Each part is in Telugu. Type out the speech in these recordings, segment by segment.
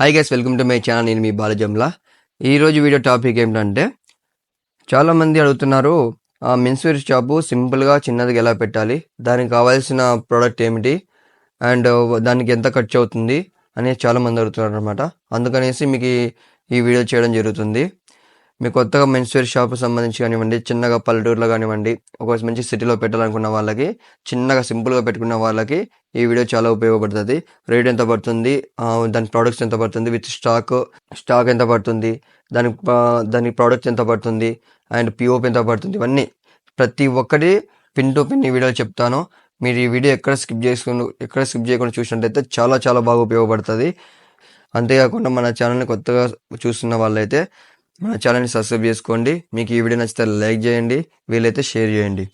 Hi guys welcome to my channel నేను మీ బాలజమ్లా ఈరోజు వీడియో టాపిక్ ఏంటంటే చాలామంది అడుగుతున్నారు ఆ మెన్స్వేర్ షాపు సింపుల్గా చిన్నదిగా ఎలా పెట్టాలి? దానికి కావాల్సిన ప్రోడక్ట్ ఏమిటి? అండ్ దానికి ఎంత ఖర్చు అవుతుంది? అనేది చాలామంది అడుగుతున్నారు అనమాట అందుకనేసి మీకు ఈ- ఈ వీడియో చేయడం జరుగుతుంది. మీకు కొత్తగా మెన్స్వేర్ షాప్ సంబంధించి కానివ్వండి చిన్నగా పల్లెటూరులో కానివ్వండి ఒక మంచి సిటీలో పెట్టాలనుకున్న వాళ్ళకి చిన్నగా సింపుల్గా పెట్టుకున్న వాళ్ళకి ఈ వీడియో చాలా ఉపయోగపడుతుంది. రేట్ ఎంత పడుతుంది? దాని ప్రోడక్ట్స్ ఎంత పడుతుంది? విత్ స్టాక్ స్టాక్ ఎంత పడుతుంది? దాని దాని ప్రోడక్ట్స్ ఎంత పడుతుంది? అండ్ పిఓపి ఎంత పడుతుంది? ఇవన్నీ ప్రతి ఒక్కటి పిన్ టు పిన్ ఈ వీడియో చెప్తాను. మీరు ఈ వీడియో ఎక్కడ స్కిప్ చేసుకుని ఎక్కడ స్కిప్ చేయకుండా చూసినట్టయితే చాలా చాలా బాగా ఉపయోగపడుతుంది. అంతేకాకుండా మన ఛానల్ని కొత్తగా చూస్తున్న వాళ్ళైతే మన ఛానల్ని సబ్స్క్రైబ్ చేసుకోండి. మీకు ఈ వీడియో నచ్చితే లైక్ చేయండి. వీలైతే షేర్ చేయండి.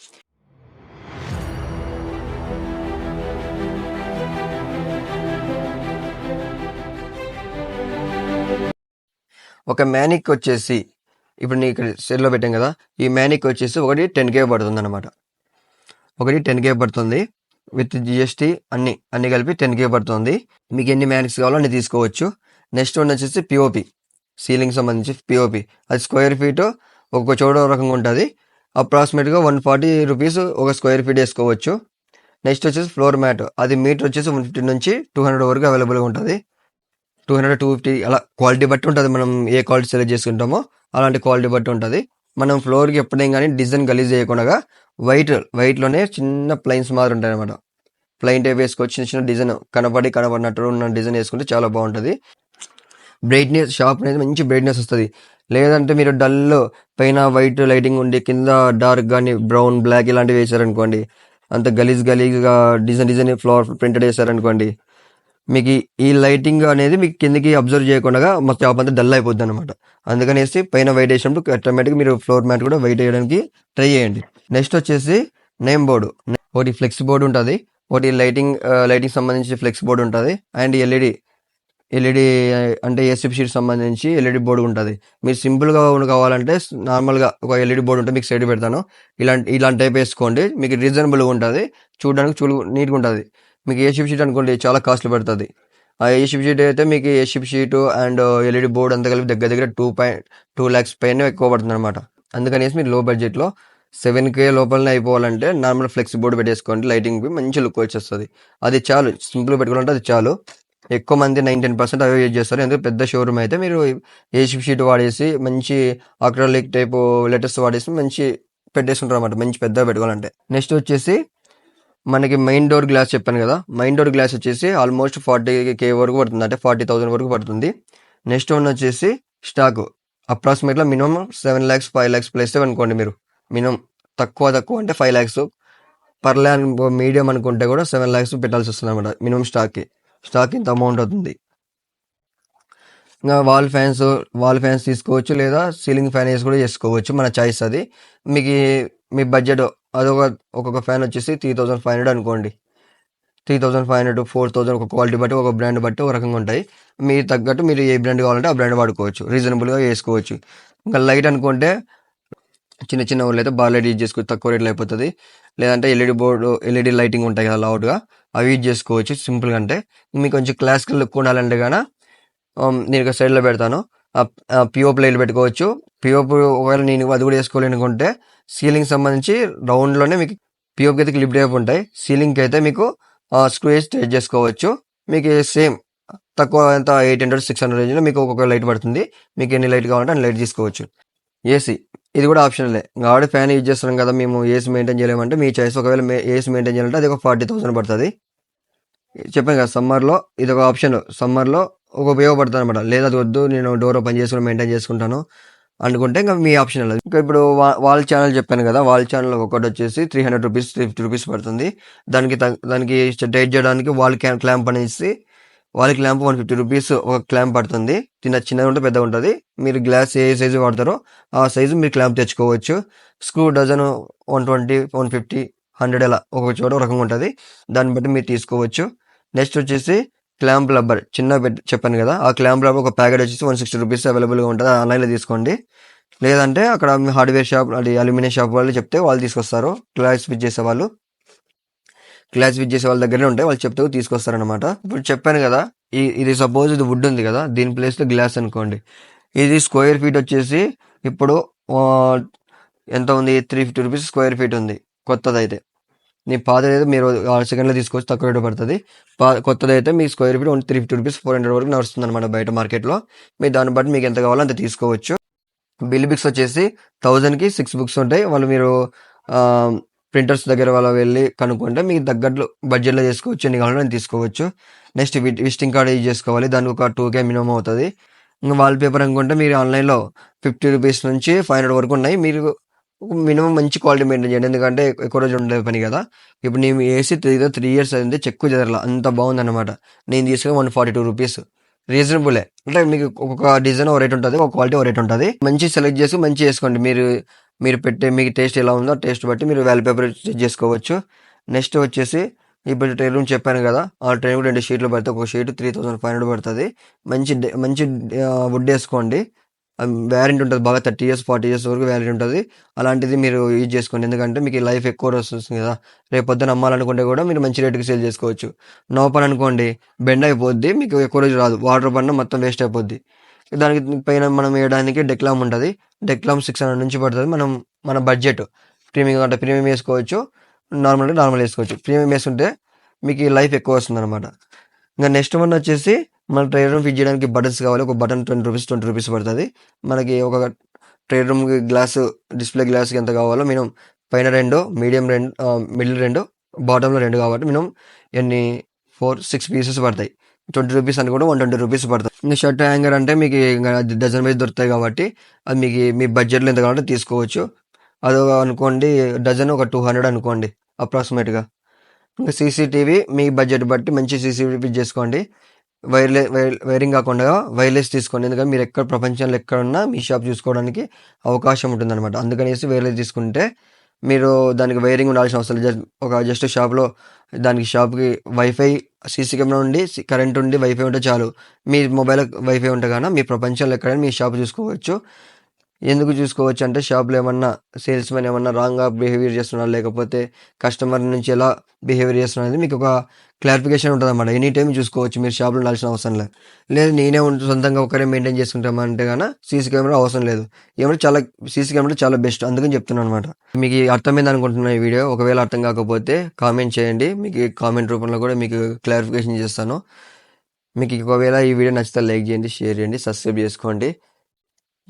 ఒక మ్యానిక్ వచ్చేసి ఇప్పుడు నేను ఇక్కడ సెల్లో పెట్టాం కదా ఈ మ్యానిక్ వచ్చేసి ఒకటి టెన్ కే పడుతుంది అనమాట ఒకటి టెన్ కే పడుతుంది. విత్ జిఎస్టీ అన్ని అన్ని కలిపి టెన్ కే పడుతుంది. మీకు ఎన్ని మ్యానిక్స్ కావాలో అన్ని తీసుకోవచ్చు. నెక్స్ట్ వన్ వచ్చేసి పిఓపి సీలింగ్ సంబంధించి పిఓపి అది స్క్వేర్ ఫీట్ ఒక్కొక్క చోట రకంగా ఉంటుంది. అప్రాక్సిమేట్గా వన్ ఫార్టీ రూపీస్ ఒక స్క్వేర్ ఫీట్ వేసుకోవచ్చు. నెక్స్ట్ వచ్చేసి ఫ్లోర్ మ్యాట్ అది మీటర్ వచ్చేసి వన్ ఫిఫ్టీ నుంచి టూ హండ్రెడ్ వరకు అవైలబుల్గా ఉంటుంది. టూ హండ్రెడ్ టూ ఫిఫ్టీ అలా క్వాలిటీ బట్టి ఉంటుంది. మనం ఏ క్వాలిటీ సెలెక్ట్ చేసుకుంటామో అలాంటి క్వాలిటీ బట్టి ఉంటుంది. మనం ఫ్లోర్కి ఎప్పుడేం కానీ డిజైన్ గలీజ్ చేయకుండా వైట్ వైట్లోనే చిన్న ప్లైన్స్ మాదిరి ఉంటాయి అనమాట ప్లైన్ టైప్ వేసుకోవచ్చు. చిన్న చిన్న డిజైన్ కనబడి కనపడినట్టు ఉన్న డిజైన్ వేసుకుంటే చాలా బాగుంటుంది. బ్రైట్నెస్ షాప్ అనేది మంచి బ్రైట్నెస్ వస్తుంది. లేదంటే మీరు డల్ పైన వైట్ లైటింగ్ ఉండి కింద డార్క్ కానీ బ్రౌన్ బ్లాక్ ఇలాంటివి వేసారనుకోండి అంత గలీజ్ గలీజ్గా డిజైన్ డిజైన్ ఫ్లవర్ ప్రింటెడ్ వేసారనుకోండి మీకు ఈ- ఈ లైటింగ్ అనేది మీకు కిందకి అబ్జర్వ్ చేయకుండా మా షాప్ అంతా డల్ అయిపోద్ది అనమాట అందుకనేసి పైన వైట్ వేసినప్పుడు ఆటోమేటిక్గా మీరు ఫ్లోర్ మ్యాట్ కూడా వైట్ వేయడానికి ట్రై చేయండి. నెక్స్ట్ వచ్చేసి నేమ్ బోర్డు. ఒకటి ఫ్లెక్స్ బోర్డు ఉంటుంది ఒకటి లైటింగ్ లైటింగ్ సంబంధించి ఫ్లెక్స్ బోర్డు ఉంటుంది అండ్ ఎల్ఈడి ఎల్ఈడి అంటే ఏసీపీ షీట్ సంబంధించి ఎల్ఈడి బోర్డు ఉంటుంది. మీరు సింపుల్గా కావాలంటే నార్మల్గా ఒక ఎల్ఈడి బోర్డు ఉంటే మీకు సైడ్ పెడతాను. ఇలాంటి ఇలాంటి టైప్ వేసుకోండి. మీకు రీజనబుల్గా ఉంటుంది. చూడడానికి చూ నీట్గా ఉంటుంది. మీకు ఏసీపీ షీట్ అనుకోండి చాలా కాస్ట్లీ పడుతుంది. ఆ ఏసీపీ షీట్ అయితే మీకు ACP sheet and LED board అంతా కలిపి దగ్గర దగ్గర టూ పాయింట్ టూ ల్యాక్స్ పైన ఎక్కువ పడుతుంది అనమాట అందుకనేసి మీరు లో బడ్జెట్లో సెవెన్ కే లోపలనే అయిపోవాలంటే నార్మల్ ఫ్లెక్స్ బోర్డు పెట్టేసుకోండి. లైటింగ్ మంచి లుక్ వచ్చేస్తుంది. అది చాలు. సింపుల్ పెట్టుకోవాలంటే అది చాలు. ఎక్కువ మంది నైన్ టెన్ పర్సెంట్ అవే యూజ్ చేస్తారు. ఎందుకంటే పెద్ద షోరూమ్ అయితే మీరు ఏసీ షీట్ వాడేసి మంచి అక్రాలిక్ టైప్ లెటర్స్ వాడేసి మంచి పెట్టేసుకుంటారు అనమాట మంచి పెద్దగా పెట్టుకోవాలంటే. నెక్స్ట్ వచ్చేసి మనకి మెయిన్ డోర్ గ్లాస్ చెప్పాను కదా. మెయిన్ డోర్ గ్లాస్ వచ్చేసి ఆల్మోస్ట్ ఫార్టీ కే వరకు పడుతుంది. అంటే ఫార్టీ థౌసండ్ వరకు పడుతుంది. నెక్స్ట్ వన్ వచ్చేసి స్టాక్ అప్రాక్సిమేట్గా minimum seven lakhs five lakhs plus అనుకోండి మీరు. మినిమం తక్కువ తక్కువ అంటే five lakhs per lakh medium అనుకుంటే కూడా సెవెన్ ల్యాక్స్ పెట్టాల్సి వస్తుంది అనమాట మినిమం స్టాక్కి స్టాక్ ఇంత అమౌంట్ అవుతుంది. ఇంకా వాల్ ఫ్యాన్స్ వాల్ ఫ్యాన్స్ తీసుకోవచ్చు లేదా సీలింగ్ ఫ్యాన్ వేసి కూడా చేసుకోవచ్చు మన చాయిస్ అది. మీకు మీ బడ్జెట్ అదొక ఒక్కొక్క ఫ్యాన్ వచ్చేసి త్రీ థౌజండ్ ఫైవ్ హండ్రెడ్ అనుకోండి. Three thousand five hundred four thousand ఒక క్వాలిటీ బట్టి ఒక బ్రాండ్ బట్టి ఒక రకంగా ఉంటాయి. మీరు తగ్గట్టు మీరు ఏ బ్రాండ్ కావాలంటే ఆ బ్రాండ్ వాడుకోవచ్చు. రీజనబుల్గా వేసుకోవచ్చు. ఇంకా లైట్ అనుకుంటే చిన్న చిన్న వాళ్ళు అయితే బాగా లైట్ యూజ్ చేసుకోవచ్చు తక్కువ రేట్లో అయిపోతుంది. లేదంటే ఎల్ఈడి బోర్డు ఎల్ఈడి లైటింగ్ ఉంటాయి కదా లౌడ్గా అవి యూజ్ చేసుకోవచ్చు సింపుల్గా అంటే. మీకు కొంచెం క్లాసికల్ లుక్ ఉండాలంటే కానీ నేను సైడ్లో పెడతాను. పిఓపి లైట్లు పెట్టుకోవచ్చు. పిఓపి ఒకవేళ నేను అది కూడా వేసుకోలేనుకుంటే సీలింగ్ సంబంధించి రౌండ్లోనే మీకు పిఓపి అయితే క్లిప్ టైప్ ఉంటాయి. సీలింగ్కి అయితే మీకు స్క్రూ వేసి చేసుకోవచ్చు. మీకు సేమ్ తక్కువ ఎంత ఎయిట్ హండ్రెడ్ సిక్స్ హండ్రెడ్ రేంజ్లో మీకు ఒక్కొక్క లైట్ పడుతుంది. మీకు ఎన్ని లైట్ కావాలంటే అన్ని లైట్ తీసుకోవచ్చు. ఏసీ ఇది కూడా ఆప్షనలే ఆవిడ ఫ్యాన్ యూజ్ చేస్తున్నాం కదా మేము ఏసీ మెయింటైన్ చేయలేమంటే మీ చాయిస్ ఒకవేళ ఏసీ మెయింటైన్ చేయాలంటే అది ఒక ఫార్టీ థౌసండ్ పడుతుంది. చెప్పాను కదా సమ్మర్లో ఇది ఒక ఆప్షన్ సమ్మర్లో ఒక ఉపయోగపడుతుంది అనమాట లేదా అది వద్దు నేను డోర్ ఓపెన్ చేసుకుని మెయింటైన్ చేసుకుంటాను అనుకుంటే ఇంకా మీ ఆప్షన్ లేదు. ఇంకా ఇప్పుడు వా- వాళ్ళ ఛానల్ చెప్పాను కదా వాళ్ళ ఛానల్ ఒకటి వచ్చేసి three hundred rupees three fifty rupees పడుతుంది. దానికి దానికి టైట్ చేయడానికి వాల్ క్లాంప్ అనేసి వాళ్ళ క్లాంప్ వన్ ఫిఫ్టీ రూపీస్ ఒక క్లాంప్ పడుతుంది. చిన్న చిన్నగా ఉంటే పెద్దగా ఉంటుంది. మీరు గ్లాస్ ఏ సైజు వాడతారో ఆ సైజు మీరు క్లాంప్ తెచ్చుకోవచ్చు. Screw dozen one twenty one fifty hundred అలా ఒక చోట ఒక రకంగా ఉంటుంది. దాన్ని బట్టి మీరు తీసుకోవచ్చు. నెక్స్ట్ వచ్చేసి క్లాంప్ రబ్బర్. చిన్న చెప్పాను కదా ఆ క్లాంప్ రబ్బర్ ఒక ప్యాకెట్ వచ్చేసి వన్ సిక్స్టీ రూపీస్ అవైలబుల్గా ఉంటుంది. ఆన్లైన్లో తీసుకోండి. లేదంటే అక్కడ హార్డ్వేర్ షాప్ అది అల్యూమినియం షాప్ వాళ్ళు చెప్తే వాళ్ళు తీసుకొస్తారు. క్లాస్ ఫిట్ చేసే వాళ్ళు గ్లాస్ ఫిట్ చేసే వాళ్ళ దగ్గరే ఉంటాయి వాళ్ళు చెప్తే తీసుకొస్తారనమాట ఇప్పుడు చెప్పాను కదా ఈ ఇది సపోజ్ ఇది వుడ్ ఉంది కదా దీని ప్లేస్లో గ్లాస్ అనుకోండి. ఇది స్క్వేర్ ఫీట్ వచ్చేసి ఇప్పుడు ఎంత ఉంది? Three fifty rupees square feet ఉంది కొత్తది అయితే నీ పాతది అయితే మీరు ఆరు సెకండ్లో తీసుకొచ్చి తక్కువ రేటు పడుతుంది. పా కొత్తది అయితే మీ square feet only three fifty rupees four hundred వరకు నడుస్తుంది అనమాట బయట మార్కెట్లో మీరు దాన్ని బట్టి మీకు ఎంత కావాలో అంత తీసుకోవచ్చు. బిల్ బిక్స్ వచ్చేసి థౌజండ్కి సిక్స్ బుక్స్ ఉంటాయి. వాళ్ళు మీరు ప్రింటర్స్ దగ్గర వాళ్ళ వెళ్ళి కనుక్కుంటే మీకు తగ్గట్లు బడ్జెట్లో చేసుకోవచ్చు ఎన్ని కావాలో నేను తీసుకోవచ్చు. నెక్స్ట్ విజిటింగ్ కార్డ్ యూజ్ చేసుకోవాలి. దానికి ఒక టూ కే మినిమం అవుతుంది. ఇంకా వాల్ పేపర్ అనుకుంటే మీరు ఆన్లైన్లో ఫిఫ్టీ రూపీస్ నుంచి ఫైవ్ హండ్రెడ్ వరకు ఉన్నాయి. మీరు మినిమం మంచి క్వాలిటీ మెయింటైన్ చేయండి. ఎందుకంటే ఎక్కువ రోజు ఉండే పని కదా. ఇప్పుడు నేను ఏసీ త్రీ త్రీ ఇయర్స్ అయింది. చెక్కు చెదరలా అంత బాగుందన్నమాట. నేను తీసుకుని వన్ ఫార్టీ టూ రూపీస్. రీజనబులే. అంటే మీకు ఒక్కొక్క డిజైన్ ఒక రేట్ ఉంటుంది. ఒక క్వాలిటీ ఒక రేట్ ఉంటుంది. మంచి సెలెక్ట్ చేసి మంచి చేసుకోండి. మీరు మీరు పెట్టే మీకు టేస్ట్ ఎలా ఉందో టేస్ట్ బట్టి మీరు వాల్ పేపర్ చెక్ చేసుకోవచ్చు. నెక్స్ట్ వచ్చేసి ఇప్పుడు ట్రైన్ రూమ్ చెప్పాను కదా ఆ ట్రైన్ కూడా రెండు షీట్లు పడితే ఒక sheet three thousand five hundred పడుతుంది. మంచి డే- మంచి వుడ్ వేసుకోండి. వ్యారంటీ ఉంటుంది బాగా థర్టీ ఇయర్స్ ఫార్టీ ఇయర్స్ వరకు వ్యారంటీ ఉంటుంది. అలాంటిది మీరు యూజ్ చేసుకోండి. ఎందుకంటే మీకు లైఫ్ ఎక్కువ వస్తుంది కదా. రేపు పొద్దున అమ్మాలనుకుంటే కూడా మీరు మంచి రేటుకి సేల్ చేసుకోవచ్చు. నో పని అనుకోండి బెండ్ అయిపోద్ది మీకు ఎక్కువ రోజు రాదు. వాటర్ పడినా మొత్తం వేస్ట్ అయిపోద్ది. దానికి పైన మనం వేయడానికి డెక్లామ్ ఉంటుంది. డెక్లామ్ సిక్స్ హండ్రెడ్ నుంచి పడుతుంది. మనం మన బడ్జెట్ ప్రీమియం అంటే ప్రీమియం వేసుకోవచ్చు. నార్మల్ అంటే నార్మల్ వేసుకోవచ్చు. ప్రీమియం వేసుకుంటే మీకు ఈ లైఫ్ ఎక్కువ వస్తుంది అనమాట ఇంకా నెక్స్ట్ వన్ వచ్చేసి మన ట్రేడ్ రూమ్ ఫిట్ చేయడానికి బటన్స్ కావాలి. ఒక button twenty rupees twenty rupees పడుతుంది. మనకి ఒక ట్రేడ్ రూమ్ గ్లాస్ డిస్ప్లే గ్లాస్కి ఎంత కావాలో మినిమం పైన రెండు మీడియం రెండు మిడిల్ రెండు బాటంలో రెండు కాబట్టి మినిమం ఎన్ని ఫోర్ సిక్స్ పీసెస్ పడతాయి. ట్వంటీ రూపీస్ అని కూడా వన్ ట్వంటీ రూపీస్ పడుతుంది. ఇంకా షర్ట్ హ్యాంగర్ అంటే మీకు డజన్ వైజ్ దొరుకుతాయి కాబట్టి అది మీకు మీ బడ్జెట్లో ఎంత కావాలంటే తీసుకోవచ్చు. అది అనుకోండి డజన్ ఒక టూ హండ్రెడ్ అనుకోండి అప్రాక్సిమేట్గా. ఇంకా సీసీటీవీ మీ బడ్జెట్ బట్టి మంచి సీసీటీవీ చేసుకోండి. వైర్లెస్ వైర్ వైరింగ్ కాకుండా వైర్లెస్ తీసుకోండి. ఎందుకంటే మీరు ఎక్కడ ప్రపంచంలో ఎక్కడ ఉన్నా మీ షాప్ చూసుకోవడానికి అవకాశం ఉంటుందన్నమాట. అందుకనేసి వైర్లెస్ తీసుకుంటే మీరు దానికి వైరింగ్ ఉండాల్సిన అవసరం లేదు. జస్ట్ ఒక జస్ట్ షాప్లో దానికి షాప్కి వైఫై సీసీ కెమెరా ఉండి కరెంట్ ఉండి వైఫై ఉంటే చాలు. మీ మొబైల్ వైఫై ఉంటే కానీ మీ ప్రపంచంలో ఎక్కడైనా మీ షాప్ చూసుకోవచ్చు. ఎందుకు చూసుకోవచ్చు అంటే షాప్లో ఏమన్నా సేల్స్ మ్యాన్ ఏమన్నా రాంగ్గా బిహేవియర్ చేస్తున్నారు? లేకపోతే కస్టమర్ నుంచి ఎలా బిహేవియర్ చేస్తున్నారు అనేది మీకు ఒక క్లారిఫికేషన్ ఉంటుంది అన్నమాట ఎనీ టైం చూసుకోవచ్చు. మీరు షాప్లో ఉండాల్సిన అవసరం లేదు. లేదు నేనే సొంతంగా ఒకరే మెయింటైన్ చేసుకుంటామంటే కానీ సీసీ కెమెరా అవసరం లేదు. ఏమంటే చాలా సీసీ కెమెరా చాలా బెస్ట్. అందుకని చెప్తున్నాను అనమాట మీకు అర్థమైంది అనుకుంటున్నాను ఈ వీడియో. ఒకవేళ అర్థం కాకపోతే కామెంట్ చేయండి. మీకు కామెంట్ రూపంలో కూడా మీకు క్లారిఫికేషన్ చేస్తాను. మీకు ఒకవేళ ఈ వీడియో నచ్చితే లైక్ చేయండి షేర్ చేయండి సబ్స్క్రైబ్ చేసుకోండి.